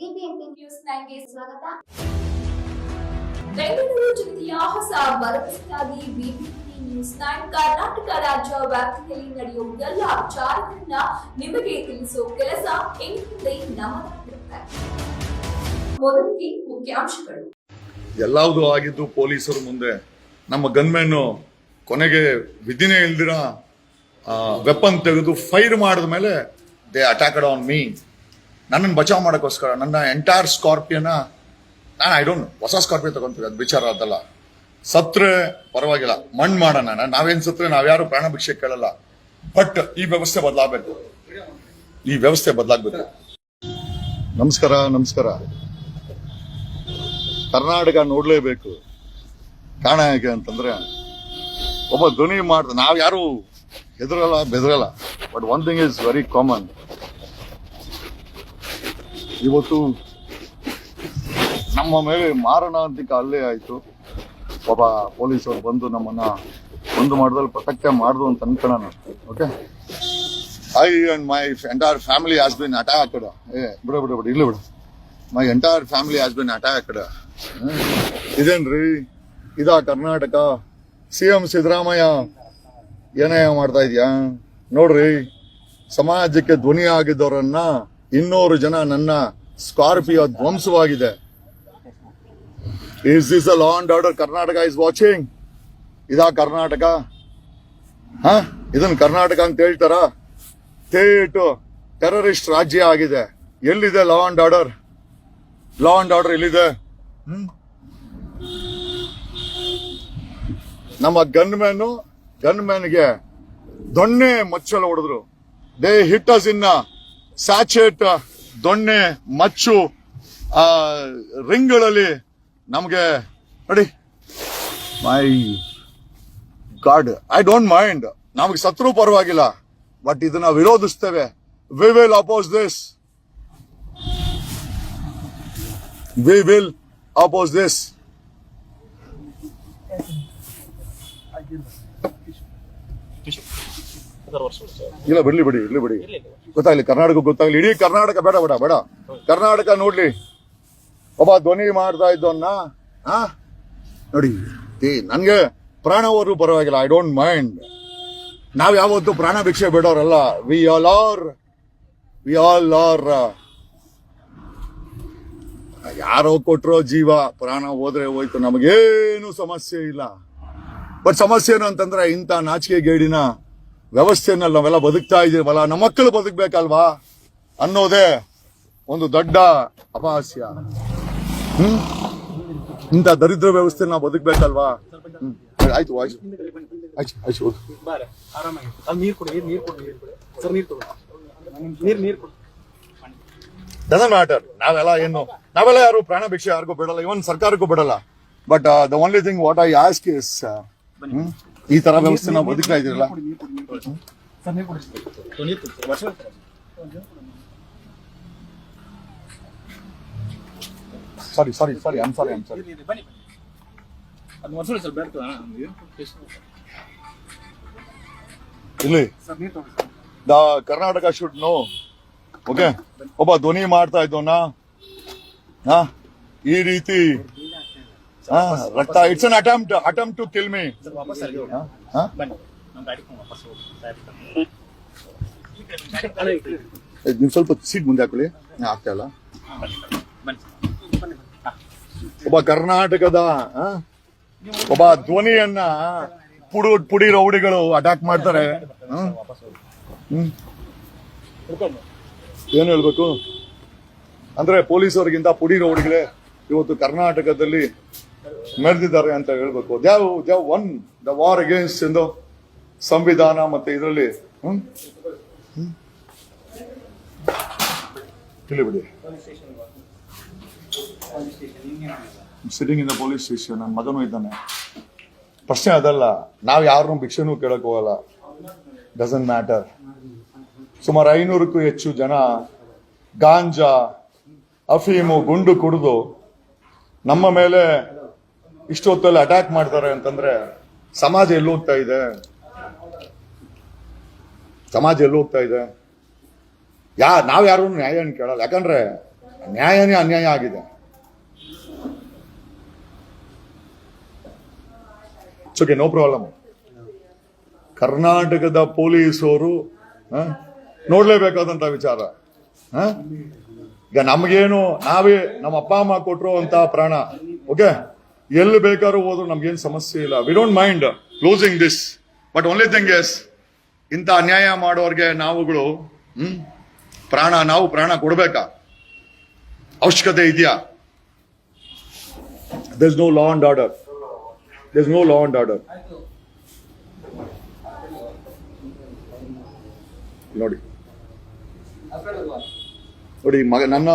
BBMP news ನೈನ್ಗೆ ಸ್ವಾಗತ. ಬೆಂಗಳೂರು ಜಿಲ್ಲೆಯ ಹೊಸ ಭರವಸೆಯಾಗಿ ಬಿಬಿಎಂಪಿ ನ್ಯೂಸ್ ನೈನ್ ಕರ್ನಾಟಕ ರಾಜ್ಯ ವ್ಯಾಪ್ತಿಯಲ್ಲಿ ನಡೆಯುವ ಎಲ್ಲ ವಿಚಾರಗಳನ್ನ ನಿಮಗೆ ತಿಳಿಸುವ ಕೆಲಸ ಎಂದಿದೆ ನಮ್ಮದಾಗಿರುತ್ತೆ ಮೊದಲಿಗೆ ಮುಖ್ಯಾಂಶಗಳು. ಎಲ್ಲಾವುದು ಆಗಿದ್ದು ಪೊಲೀಸರು ಮುಂದೆ ನಮ್ಮ ಗನ್ಮೆನ್ ಕೊನೆಗೆ ವಿಧಿನೇ ಇಲ್ದಿರ ವೆಪನ್ ತೆಗೆದು ಫೈರ್ ಮಾಡಿದ ಮೇಲೆ ದೇ ಅಟ್ಯಾಕ್ಡ್ ಆನ್ ಮೀ ನನ್ನನ್ನು ಬಚಾವ್ ಮಾಡೋಕ್ಕೋಸ್ಕರ, ನನ್ನ ಎಂಟೈರ್ ಸ್ಕಾರ್ಪಿಯೋನ ನಾನು ಐ ಡೋಂಟ್ ಹೊಸ ಸ್ಕಾರ್ಪಿಯೋ ತಗೊಂತೀವಿ ಅದು ವಿಚಾರ ಅದಲ್ಲ ಸತ್ರೆ ಪರವಾಗಿಲ್ಲ, ಮಣ್ಣು ಮಾಡೋಣ ನಾವೇನು ಸತ್ರೆ ನಾವ್ಯಾರು ಪ್ರಾಣ ಭಿಕ್ಷೆ ಕೇಳಲ್ಲ. ಬಟ್ ಈ ವ್ಯವಸ್ಥೆ ಬದಲಾಗಬೇಕು. ಈ ವ್ಯವಸ್ಥೆ ಬದಲಾಗಬೇಕು. ನಮಸ್ಕಾರ ನಮಸ್ಕಾರ. ಕರ್ನಾಟಕ ನೋಡಲೇಬೇಕು. ಕಾರಣ ಹೇಗೆ ಅಂತಂದ್ರೆ, ಒಬ್ಬ ಧ್ವನಿ ಮಾಡ್ದ ನಾವು ಯಾರು ಹೆದರಲ್ಲ, ಬೆದರಲ್ಲ. But one thing is very common ಇವತ್ತು ನಮ್ಮ ಮೇಲೆ ಮಾರಣಾಂತಿಕ ಹಲ್ಲೆ ಆಯಿತು. ಒಬ್ಬ ಪೊಲೀಸರು ಬಂದು ನಮ್ಮನ್ನ ಒಂದು ಮಾಡ್ದಲ್ಲಿ ಪ್ರೊಟೆಕ್ಟ್ ಮಾಡಿದ್ರು ಅಂತ ಅನ್ಕೊಳ್ಳೋಣ okay I and my entire family has been attacked ಏ, ಬಿಡ ಬಿಡ ಬಿಡ ಇಲ್ಲ ಬಿಡ. My entire family has been attacked ಇದೇನ್ರಿ? ಇದಾ ಕರ್ನಾಟಕ? ಸಿ ಎಂ ಸಿದ್ದರಾಮಯ್ಯ ಏನೇ ಮಾಡ್ತಾ ಇದೆಯಾ? ನೋಡ್ರಿ, ಸಮಾಜಕ್ಕೆ ಧ್ವನಿ ಆಗಿದ್ದವರನ್ನ ಇನ್ನೂರು ಜನ ನನ್ನ Scorpio ಧ್ವಂಸವಾಗಿದೆ. Is is a law and order Karnataka is watching ಇದಾ ಕರ್ನಾಟಕ? ಹ, ಇದನ್ ಕರ್ನಾಟಕ ಅಂತ ಹೇಳ್ತಾರ? ತೇಟು ಟೆರರಿಸ್ಟ್ ರಾಜ್ಯ ಆಗಿದೆ. ಎಲ್ಲಿದೆ law and order law and order ಎಲ್ಲಿದೆ? ನಮ್ಮ ಗನ್ ಮ್ಯಾನು ಗನ್ ಮ್ಯಾನ್ಗೆ ದೊಣ್ಣೆ ಮಚ್ಚಲು ಹೊಡೆದ್ರು. ದೇ ಹಿಟ್ ಅಸ್ ಸ್ಯಾಚೆಟ್ ದೊಣ್ಣೆ, ಮಚ್ಚು, ಆ, ರಿಂಗ್ಗಳಲ್ಲಿ ನಮಗೆ, ನೋಡಿ, my god, I don't mind. ನಮಗೆ ಸತ್ರು ಪರವಾಗಿಲ್ಲ, ಬಟ್ ಇದನ್ನ ವಿರೋಧಿಸ್ತೇವೆ. We will oppose this we will oppose this ಇಲ್ಲ ಬಿಡ್ಲಿ ಬಿಡಿ ಇರ್ಲಿ ಬಿಡಿ. ಗೊತ್ತಾಗ್ಲಿ ಕರ್ನಾಟಕ ಗೊತ್ತಾಗ್ಲಿ ಇಡೀ ಕರ್ನಾಟಕ ಬೇಡ ಬೇಡ ಬೇಡ. ಕರ್ನಾಟಕ ನೋಡ್ಲಿ. ಒಬ್ಬ ಧ್ವನಿ ಮಾಡ್ತಾ ಇದ್ದವನ್ನ ಆ? ನೋಡಿ ಏ ನನ್ಗೆ ಪ್ರಾಣ ಹೋದ್ರು ಪರವಾಗಿಲ್ಲ ಐ ಡೋಂಟ್ ಮೈಂಡ್ ನಾವ್ ಯಾವತ್ತು ಪ್ರಾಣ ಭಿಕ್ಷೆ ಬಿಡೋರಲ್ಲ. We all are we all are ಯಾರೋ ಕೊಟ್ರೋ ಜೀವ ಪ್ರಾಣ ಹೋದ್ರೆ ಹೋಯ್ತು. ನಮಗೇನು ಸಮಸ್ಯೆ ಇಲ್ಲ. ಬಟ್ ಸಮಸ್ಯೆ ಏನು ಅಂತಂದ್ರೆ ಇಂಥ ನಾಚಿಕೆ ಗೇಡಿನ ವ್ಯವಸ್ಥೆನಲ್ಲಿ ನಾವೆಲ್ಲ ಬದುಕ್ತಾ ಇದ್ದೀವಲ್ಲ ನಮ್ಮ ಮಕ್ಕಳು ಬದುಕಬೇಕಲ್ವಾ? ಅನ್ನೋದೇ ಒಂದು ದೊಡ್ಡ ಅಪಹಾಸ್ಯ. ಹ್ಮ್? ಇಂಥ ದರಿದ್ರ ವ್ಯವಸ್ಥೆ ನಾವು ಬದುಕಬೇಕಲ್ವಾ? ಆಯ್ತು ಆಯ್ತು. ಆಯ್ತು ಡಸನ್ ಮ್ಯಾಟರ್ ನಾವೆಲ್ಲ ಏನು ನಾವೆಲ್ಲ ಯಾರು ಪ್ರಾಣ ಭಿಕ್ಷೆ ಯಾರಿಗೂ ಬಿಡಲ್ಲ. ಇವನ್ ಸರ್ಕಾರಕ್ಕೂ ಬಿಡಲ್ಲ. But the only thing what I ask is ಈ ತರ ವ್ಯವಸ್ಥೆ ನಾವು ಬದುಕ್ತಾ ಇದ್ದೀರಲ್ಲ? Sir sorry. Sorry. Sorry I'm sorry I sorry. ಇಲ್ಲಿ the Karnataka should know okay ಒಬ್ಬ ಧ್ವನಿ ಮಾಡ್ತಾ ಇದ್ದೋನಾ ಹಾ? ಈ ರೀತಿ ರಕ್ತ it's an attempt attempt to kill me sir ವಾಪಸ್ ಅಲ್ಲಿ ಬನ್ನಿ ನಮ್ಮ ಗಾಡಿ ವಾಪಸ್ ಹೋಗಿ ನೀವು ಸ್ವಲ್ಪ ಸೀಟ್ ಮುಂದೆ ಹಾಕೊಳ್ಳಿ. ಆಗ್ತಾ ಇಲ್ಲ. ಬನ್ನಿ ಬನ್ನಿ. ಒಬ್ಬ ಕರ್ನಾಟಕದ ಆ, ಒಬ್ಬ ಧ್ವನಿಯನ್ನ ಪುಡು ಪುಡಿ ರೌಡಿಗಳು ಅಟ್ಯಾಕ್ ಮಾಡ್ತಾರೆ. ಏನ್ ಹೇಳ್ಬೇಕು? ಅಂದ್ರೆ ಪೊಲೀಸರಿಗಿಂತ ಪುಡಿ ರೌಡಿಗಳೇ ಇವತ್ತು ಕರ್ನಾಟಕದಲ್ಲಿ ಮೆರೆದಿದ್ದಾರೆ ಅಂತ ಹೇಳ್ಬೇಕು. They've they've won the war against ಎಂದು ಸಂವಿಧಾನ ಮತ್ತೆ ಇದರಲ್ಲಿ. ತಿಳಿಬಿಡಿ ಸಿಟಿಂಗ್ ಇನ್ ಪೊಲೀಸ್ ಸ್ಟೇಷನ್ ನನ್ನ ಮಗನೂ ಇದ್ದಾನೆ. ಪ್ರಶ್ನೆ ಅದಲ್ಲ, ನಾವು ಯಾರನ್ನೂ ಭಿಕ್ಷೆನೂ ಕೇಳಕ್ ಹೋಗಲ್ಲ. ಡಸನ್ ಮ್ಯಾಟರ್ ಸುಮಾರು ಐನೂರಕ್ಕೂ ಹೆಚ್ಚು ಜನ ಗಾಂಜಾ, ಅಫೀಮು, ಗುಂಡು ಕುಡಿದು ನಮ್ಮ ಮೇಲೆ ಇಷ್ಟೊತ್ತಲ್ಲಿ ಅಟ್ಯಾಕ್ ಮಾಡ್ತಾರೆ ಅಂತಂದ್ರೆ ಸಮಾಜ ಎಲ್ಲೋಗ್ತಾ ಇದೆ? ಸಮಾಜ ಎಲ್ಲಿ ಹೋಗ್ತಾ ಇದೆ? ಯಾ, ನಾವು ಯಾರು ನ್ಯಾಯ ಕೇಳಲ್ಲ. ಯಾಕಂದ್ರೆ ನ್ಯಾಯನೇ ಅನ್ಯಾಯ ಆಗಿದೆ. ಓಕೆ ನೋ ಪ್ರಾಬ್ಲಮ್ ಕರ್ನಾಟಕದ ಪೊಲೀಸರು ನೋಡ್ಲೇಬೇಕಾದಂತ ವಿಚಾರ? ಈಗ ನಮಗೇನು, ನಾವೇ ನಮ್ಮ ಅಪ್ಪ, ಅಮ್ಮ ಕೊಟ್ಟರು ಅಂತ ಪ್ರಾಣ. ಓಕೆ ಎಲ್ಲಿ ಬೇಕಾದ್ರೂ ಹೋದ್ರು ನಮ್ಗೇನು ಸಮಸ್ಯೆ ಇಲ್ಲ. We don't mind closing this but only thing is ಇಂಥ ಅನ್ಯಾಯ ಮಾಡೋರ್ಗೆ ನಾವುಗಳು, ಹ್ಮ್, ಪ್ರಾಣ, ನಾವು ಪ್ರಾಣ ಕೊಡ್ಬೇಕಾ? ಅವಶ್ಯಕತೆ ಇದೆಯಾ? This no law and order this no law and order ನೋಡಿ. ನೋಡಿ, ಮಗ, ನನ್ನ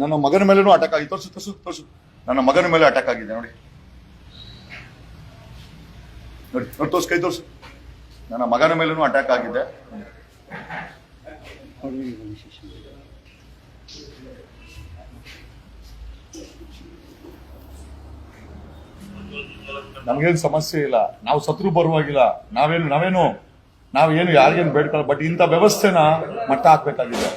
ನನ್ನ ಮಗನ ಮೇಲೂ ಅಟ್ಯಾಕ್ ಆಗಿದೆ ತೋರಿಸು ತೋರಿಸು ತೋರಿಸು. ನನ್ನ ಮಗನ ಮೇಲೆ ಅಟ್ಯಾಕ್ ಆಗಿದೆ, ನೋಡಿ. ನೋಡಿ ನೋಡಿ ಕೈ ತೋರ್ಸು. ನನ್ನ ಮಗನ ಮೇಲೂ ಅಟ್ಯಾಕ್ ಆಗಿದೆ. ನಮ್ಗೇನು ಸಮಸ್ಯೆ ಇಲ್ಲ. ನಾವು ಸತ್ರು ಬರುವಾಗಿಲ್ಲ. ನಾವೇನು ನಾವೇನು ನಾವೇನು ಯಾರಿಗೇನು ಬೇಡ್ಕೊಳ್ಳ ಬಟ್ ಇಂಥ ವ್ಯವಸ್ಥೆನ ಮಟ್ಟ ಹಾಕ್ಬೇಕಾಗಿದೆ.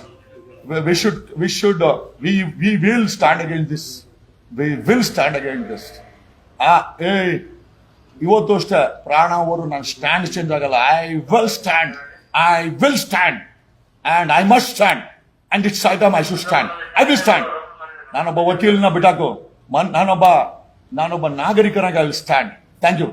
We should we should we we will stand again this we will stand again this ಆ ಏ ಇವತ್ತು ಅಷ್ಟೇ ಪ್ರಾಣ ಅವರು ನಾನು ಸ್ಟ್ಯಾಂಡ್ ಚೇಂಜ್ ಆಗಲ್ಲ. I will stand I will stand and I must stand and it's item I should stand I will stand ನಾನೊಬ್ಬ ವಕೀಲನ ಬಿಟ್ಟಾಕು ಮನ್ ನಾನೊಬ್ಬ ನಾನೊಬ್ಬ ನಾಗರಿಕನಾಗಿ I will stand thank you